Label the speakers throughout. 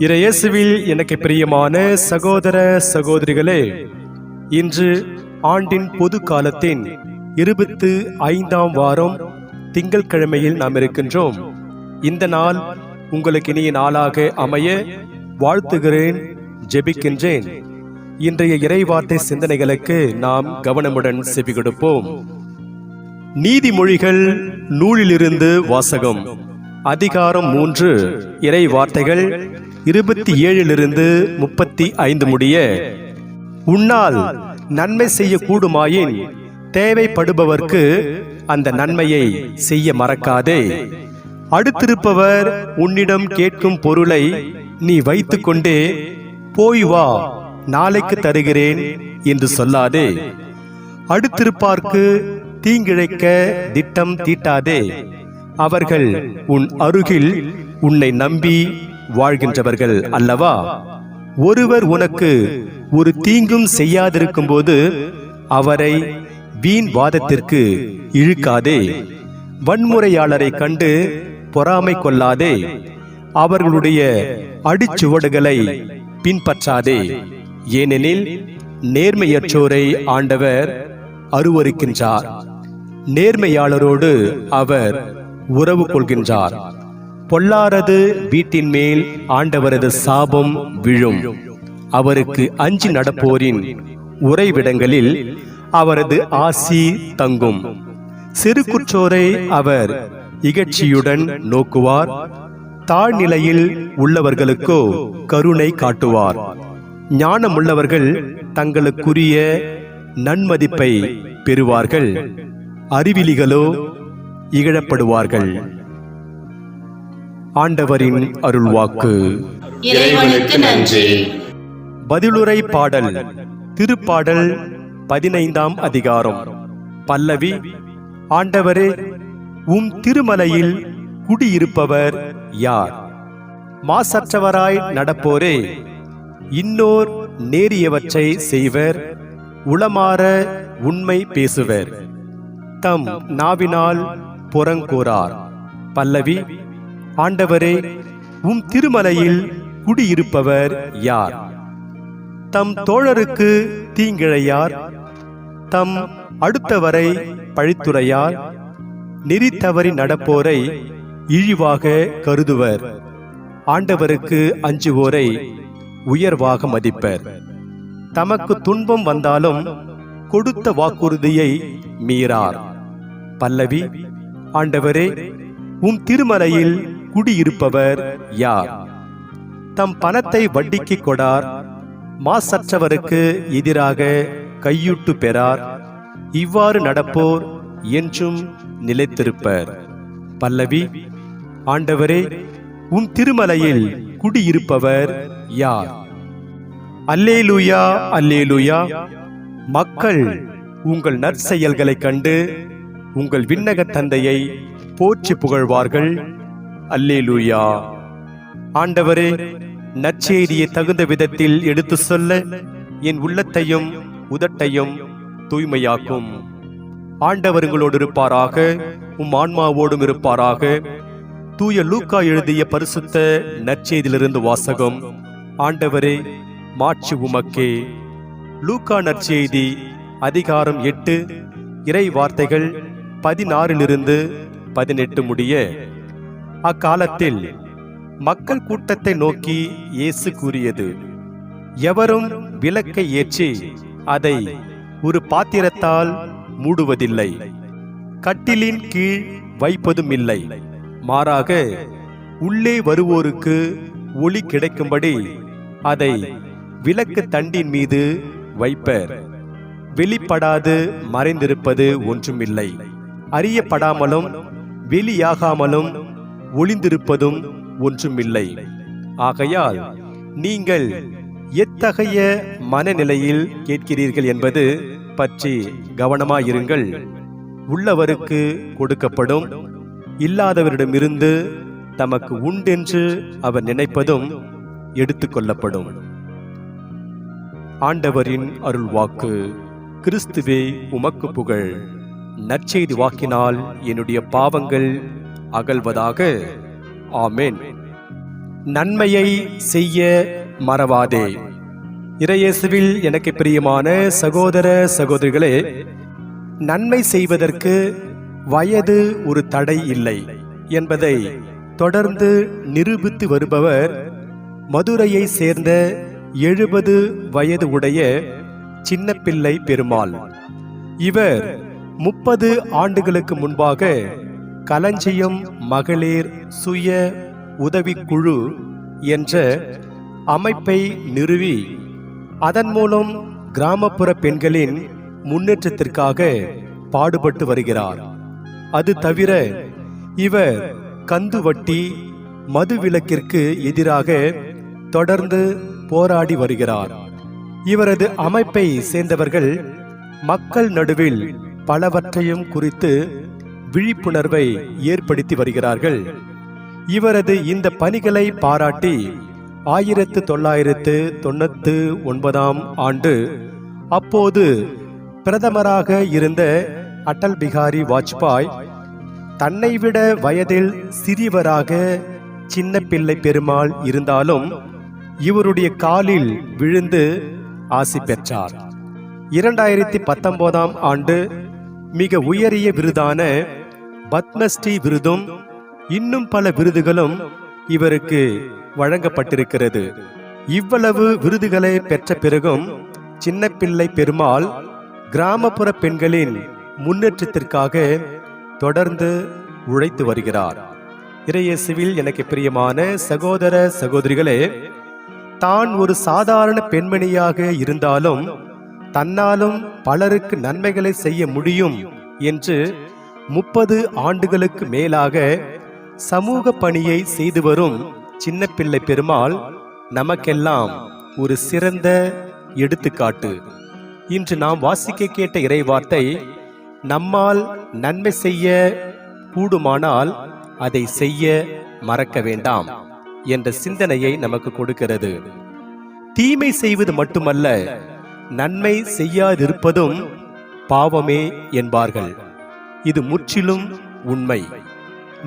Speaker 1: இறையேசுவில் எனக்கு பிரியமான சகோதர சகோதரிகளே இன்று ஆண்டின் பொது காலத்தின் இருபத்து ஐந்தாம் வாரம் திங்கட்கிழமையில் நாம் இருக்கின்றோம். இந்த நாள் உங்களுக்கு இனிய நாளாக அமைய வாழ்த்துகிறேன் ஜெபிக்கின்றேன். இன்றைய இறைவார்த்தை சிந்தனைகளுக்கு நாம் கவனமுடன் செவி கொடுப்போம் நீதிமொழிகள் நூலிலிருந்து வாசகம் அதிகாரம் மூன்று இறை வார்த்தைகள் இருபத்தி ஏழிலிருந்து முப்பத்தி ஐந்து முடிய உன்னால் நன்மை செய்ய கூடுமாயின் தேவைப்படுபவர்க்கு அந்த நன்மையை செய்ய மறக்காதே. அடுத்திருப்பவர் உன்னிடம் கேட்கும் பொருளை நீ வைத்துக்கொண்டே போய் வா நாளைக்கு தருகிறேன் என்று சொல்லாதே. அடுத்திருப்பார்க்கு தீங்கிழைக்க திட்டம் தீட்டாதே. அவர்கள் உன் அருகில் உன்னை நம்பி வாழ்கின்றவர்கள் அல்லவா? ஒருவர் உனக்கு ஒரு தீங்கும் செய்யாதிருக்கும் போது அவரை வீண் வாதத்திற்கு இழுக்காதே. வன்முறையாளரை கண்டு பொறாமை கொள்ளாதே. அவர்களுடைய அடிச்சுவடுகளை பின்பற்றாதே. ஏனெனில் நேர்மையற்றோரை ஆண்டவர் அருவருக்கின்றார். நேர்மையாளரோடு அவர் உறவு கொள்கின்றார். பொல்லாரது வீட்டின் மேல் ஆண்டவரது சாபம் விழும். அவருக்கு அஞ்சு நடப்போரின் உறைவிடங்களில் அவரது ஆசி தங்கும். சிறு குற்றோரை அவர் இகழ்ச்சியுடன் நோக்குவார். தாழ்நிலையில் உள்ளவர்களுக்கோ கருணை காட்டுவார். ஞானமுள்ளவர்கள் தங்களுக்குரிய நன்மதிப்பை பெறுவார்கள். அறிவிலிகளோ இகழப்படுவார்கள். ஆண்டவரின் அருள்வாக்கு. பதிலுரை பாடல் திருப்பாடல் பதினைந்தாம் அதிகாரம். பல்லவி ஆண்டவரே உம் திருமலையில் குடியிருப்பவர் யார்? மாசற்றவராய் நடப்போரே. இன்னோர் நேரியவற்றை செய்வர் உளமாற உண்மை பேசுவர். தம் நாவினால் புறங்கூறார். பல்லவி ஆண்டவரே உம் திருமலையில் குடியிருப்பவர் யார்? தம் தோழருக்கு தீங்கிழையார். தம் அடுத்தவரை பழித்துரையார் நெறி தவறி நடப்போரை இழிவாக கருதுவர். ஆண்டவருக்கு அஞ்சுவோரை உயர்வாக மதிப்பர். தமக்கு துன்பம் வந்தாலும் கொடுத்த வாக்குறுதியை மீறார். பல்லவி ஆண்டவரே உம் திருமலையில் குடியிருப்பவர் யார்? தம் பணத்தை வட்டிக்கு கொடார் மாசற்றவருக்கு எதிராக கையூட்டு பெறார் இவ்வாறு நடப்போர் என்றும் நிலைத்திருப்பர். பல்லவி ஆண்டவரே உம் திருமலையில் குடியிருப்பவர் யார்? அல்லேலூயா அல்லேலூயா மக்கள் உங்கள் நற்செயல்களைக் கண்டு உங்கள் விண்ணக தந்தையை போற்றி புகழ்வார்கள். அல்லேலூயா. ஆண்டவரே நற்செய்தியை தகுந்த விதத்தில் எடுத்து சொல்ல என் உள்ளத்தையும் உதட்டையும் தூய்மையாக்கும். ஆண்டவர் உங்களோடு இருப்பாராக உம் ஆன்மாவோடும் இருப்பாராக. தூய லூக்கா எழுதிய பரிசுத்த நற்செய்தியிலிருந்து வாசகம். ஆண்டவரே மாட்சி உமக்கே. லூக்கா நற்செய்தி அதிகாரம் எட்டு இறை வார்த்தைகள் பதினாறிலிருந்து பதினெட்டு முடிய. அக்காலத்தில் மக்கள் கூட்டத்தை நோக்கி இயேசு கூறியது எவரும் விளக்கை ஏற்றி அதை ஒரு பாத்திரத்தால் மூடுவதில்லை. கட்டிலின் கீழ் வைப்பதும் இல்லை மாறாக உள்ளே வருவோருக்கு ஒளி கிடைக்கும்படி அதை விளக்கு தண்டின் மீது வைப்பர். வெளிப்படாது மறைந்திருப்பது ஒன்றுமில்லை. அறியப்படாமலும் வெளியாகாமலும் ஒளிந்திருப்பதும் ஒன்றுமில்லை. ஆகையால் நீங்கள் எத்தகைய மனநிலையில் கேட்கிறீர்கள் என்பது பற்றி கவனமாயிருங்கள். உள்ளவருக்கு கொடுக்கப்படும் இல்லாதவரிடமிருந்து தமக்கு உண்டென்று அவர் நினைப்பதும் எடுத்துக்கொள்ளப்படும். ஆண்டவரின் அருள்வாக்கு கிறிஸ்துவே உமக்கு புகழ். நற்செய்தி வாக்கினால் என்னுடைய பாவங்கள் அகழ்வதாக ஆமேன். நன்மையை செய்ய மறவாதே. இறையேசுவில் எனக்கு பிரியமான சகோதர சகோதரிகளே நன்மை செய்வதற்கு வயது ஒரு தடை இல்லை என்பதை தொடர்ந்து நிரூபித்து வருபவர் மதுரையை சேர்ந்த எழுபது வயது உடைய சின்னப்பிள்ளை பெருமாள். இவர் முப்பது ஆண்டுகளுக்கு முன்பாக களஞ்சியம் மகளிர் சுய உதவிக்குழு என்ற அமைப்பை நிறுவி அதன் மூலம் கிராமப்புற பெண்களின் முன்னேற்றத்திற்காக பாடுபட்டு வருகிறார். அது தவிர இவர் கந்து வட்டி எதிராக தொடர்ந்து போராடி வருகிறார். இவரது அமைப்பை சேர்ந்தவர்கள் மக்கள் நடுவில் பலவற்றையும் குறித்து விழிப்புணர்வை ஏற்படுத்தி வருகிறார்கள். இவரது இந்த பணிகளை பாராட்டி ஆயிரத்து தொள்ளாயிரத்து தொண்ணூத்து ஒன்பதாம் ஆண்டு அப்போது பிரதமராக இருந்த அடல் பிகாரி வாஜ்பாய் தன்னை விட வயதில் சிறியவராக சின்ன பிள்ளை பெருமாள் இருந்தாலும் இவருடைய காலில் விழுந்து ஆசி பெற்றார். இரண்டாயிரத்தி பத்தொன்பதாம் ஆண்டு மிக உயரிய விருதான பத்மஸ்ரீ விருதும் இன்னும் பல விருதுகளும் இவருக்கு வழங்கப்பட்டிருக்கிறது. இவ்வளவு விருதுகளை பெற்ற பிறகும் சின்னப்பிள்ளை பெருமாள் கிராமப்புற பெண்களின் முன்னேற்றத்திற்காக தொடர்ந்து உழைத்து வருகிறார். இறையேசுவில் எனக்கு பிரியமான சகோதர சகோதரிகளே தான் ஒரு சாதாரண பெண்மணியாக இருந்தாலும் தன்னாலும் பலருக்கு நன்மைகளை செய்ய முடியும் என்று முப்பது ஆண்டுகளுக்கு மேலாக சமூக பணியை செய்து வரும் சின்னப்பிள்ளை பெருமாள் நமக்கெல்லாம் ஒரு சிறந்த எடுத்துக்காட்டு. இன்று நாம் வாசிக்க கேட்ட இறைவார்த்தை நம்மால் நன்மை செய்ய கூடுமானால் அதை செய்ய மறக்க வேண்டாம் என்ற சிந்தனையை நமக்கு கொடுக்கிறது. தீமை செய்வது மட்டுமல்ல நன்மை செய்யாதிருப்பதும் பாவமே என்பார்கள். இது முற்றிலும் உண்மை.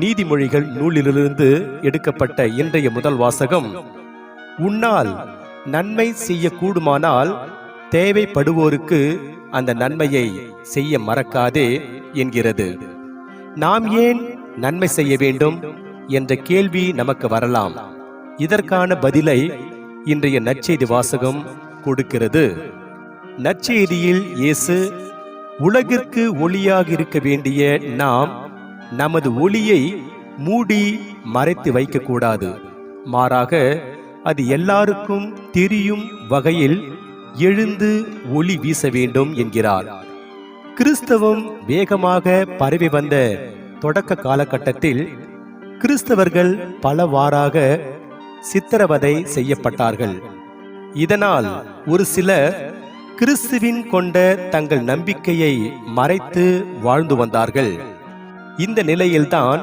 Speaker 1: நீதிமொழிகள் நூலிலிருந்து எடுக்கப்பட்ட இன்றைய முதல் வாசகம் உன்னால் நன்மை செய்யக்கூடுமானால் தேவைப்படுவோருக்கு அந்த நன்மையை செய்ய மறக்காதே என்கிறது. நாம் ஏன் நன்மை செய்ய வேண்டும் என்ற கேள்வி நமக்கு வரலாம். இதற்கான பதிலை இன்றைய நற்செய்தி வாசகம் கொடுக்கிறது. நற்செய்தியில் இயேசு உலகிற்கு ஒளியாக இருக்க வேண்டிய நாம் நமது ஒளியை மூடி மறைத்து வைக்கக்கூடாது. மாறாக அது எல்லாருக்கும் தெரியும் வகையில் எழுந்து ஒளி வீச வேண்டும் என்கிறார். கிறிஸ்தவம் வேகமாக பரவி வந்த தொடக்க காலகட்டத்தில் கிறிஸ்தவர்கள் பலவாறாக சித்திரவதை செய்யப்பட்டார்கள். இதனால் ஒரு சிலர் கிறிஸ்துவின் கொண்ட தங்கள் நம்பிக்கையை மறைத்து வாழ்ந்து வந்தார்கள். இந்த நிலையில்தான்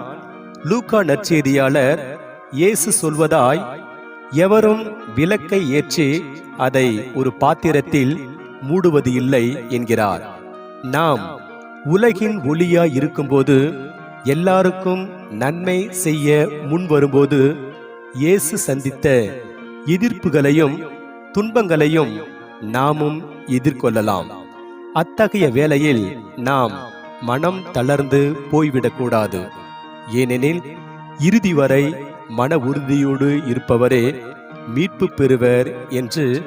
Speaker 1: லூகா நற்செய்தியாளர் இயேசு சொல்வதாய் எவரும் விளக்கை ஏற்றி அதை ஒரு பாத்திரத்தில் மூடுவது இல்லை என்கிறார். நாம் உலகின் ஒளியாய் இருக்கும்போது எல்லாருக்கும் நன்மை செய்ய முன் வரும்போது இயேசு சந்தித்த எதிர்ப்புகளையும் துன்பங்களையும் நாமும் எதிர்கொள்ளலாம். அத்தகைய வேளையில் நாம் மனம் தளர்ந்து போய்விடக்கூடாது. ஏனெனில் இறுதி வரை மன உறுதியோடு இருப்பவரே மீட்பு பெறுவர் என்று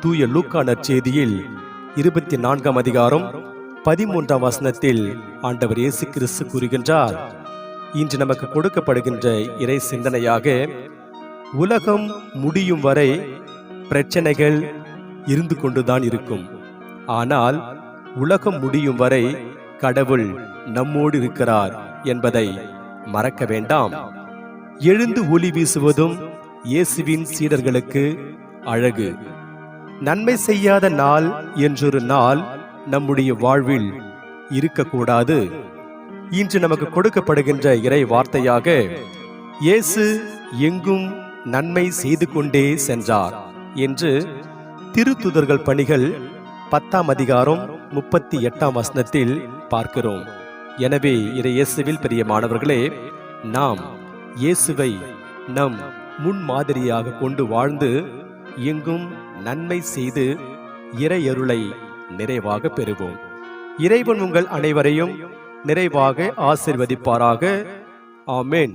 Speaker 1: தூய லூக்கா நற்செய்தியில் இருபத்தி நான்காம் அதிகாரம் பதிமூன்றாம் வசனத்தில் ஆண்டவர் இயேசு கிறிஸ்து கூறுகின்றார். இன்று நமக்கு கொடுக்கப்படுகின்ற இறை சிந்தனையாக உலகம் முடியும் வரை பிரச்சனைகள் இருந்து கொண்டுதான் இருக்கும். ஆனால் உலகம் முடியும் வரை கடவுள் நம்மோடு இருக்கிறார் என்பதை மறக்க வேண்டாம். எழுந்து ஒளி வீசுவதும் இயேசுவின் சீடர்களுக்கு அழகு. நன்மை செய்யாத நாள் என்றொரு நாள் நம்முடைய வாழ்வில் இருக்கக்கூடாது. இன்று நமக்கு கொடுக்கப்படுகின்ற இறை வார்த்தையாக இயேசு எங்கும் நன்மை செய்து கொண்டே சென்றார் என்று திருத்துதர்கள் பணிகள் பத்தாம் அதிகாரம் முப்பத்தி எட்டாம் வசனத்தில் பார்க்கிறோம். எனவே இறை இயேசுவில் பெரிய மாணவர்களே நாம் இயேசுவை நம் முன் மாதிரியாக கொண்டு வாழ்ந்து எங்கும் நன்மை செய்து இறையருளை நிறைவாக பெறுவோம். இறைவன் உங்கள் அனைவரையும் நிறைவாக ஆசிர்வதிப்பாராக. ஆமேன்.